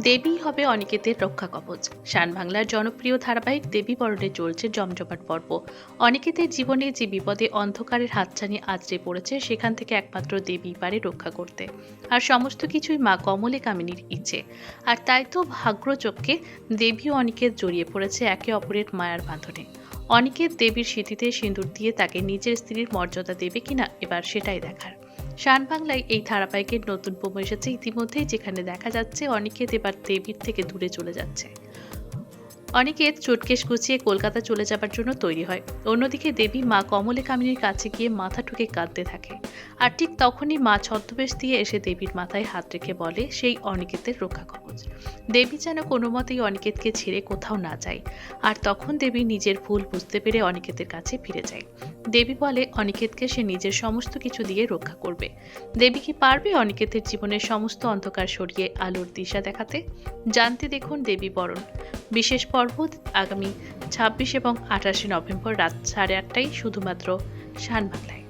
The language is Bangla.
দেবী হবে অনিকেতের রক্ষা কবচ। শান বাংলার জনপ্রিয় ধারাবাহিক দেবী বরণে চলছে জমজমাট পর্ব। অনিকেতের জীবনে যে বিপদে অন্ধকারের হাতছানি আছড়ে পড়েছে, সেখান থেকে একমাত্র দেবী পারে রক্ষা করতে। আর সমস্ত কিছুই মা কমলে কামিনীর ইচ্ছে। আর তাই তো ভাগ্যচক্রে দেবী অনিকেত জড়িয়ে পড়েছে একে অপরের মায়ার বাঁধনে। অনিকেত দেবীর স্মৃতিতে সিঁদুর দিয়ে তাকে নিজের স্ত্রীর মর্যাদা দেবে কিনা, এবার সেটাই দেখার। শান বাংলায় এই ধারাবাহিকের নতুন প্রমো এসেছে ইতিমধ্যেই, যেখানে দেখা যাচ্ছে অনেকে দেবার দেবীর থেকে দূরে চলে যাচ্ছে। অনিকেত চুটকেশ গুছিয়ে কলকাতা চলে যাবার জন্য তৈরি হয়। অন্যদিকে দেবী মা কমলে কামিনীর কাছে গিয়ে মাথা ঠুকে কাঁদতে থাকে। আর ঠিক তখনই মা ছদ্মবেশ দিয়ে এসে দেবীর মাথায় হাত রেখে বলে, সেই অনিকেতের রক্ষা কবচ। দেবী যেন কোনো মতেই অনিকেতকে ছেড়ে কোথাও না যায়। আর তখন দেবী নিজের ভুল বুঝতে পেরে অনিকেতের কাছে ফিরে যায়। দেবী বলে, অনিকেতকে সে নিজের সমস্ত কিছু দিয়ে রক্ষা করবে। দেবী কি পারবে অনিকেতের জীবনের সমস্ত অন্ধকার সরিয়ে আলোর দিশা দেখাতে? জানতে দেখুন দেবী বরণ। বিশেষ পর্ব আগামী ছাব্বিশ এবং আঠাশে নভেম্বর রাত সাড়ে আটটায় শুধুমাত্র শান বাংলায়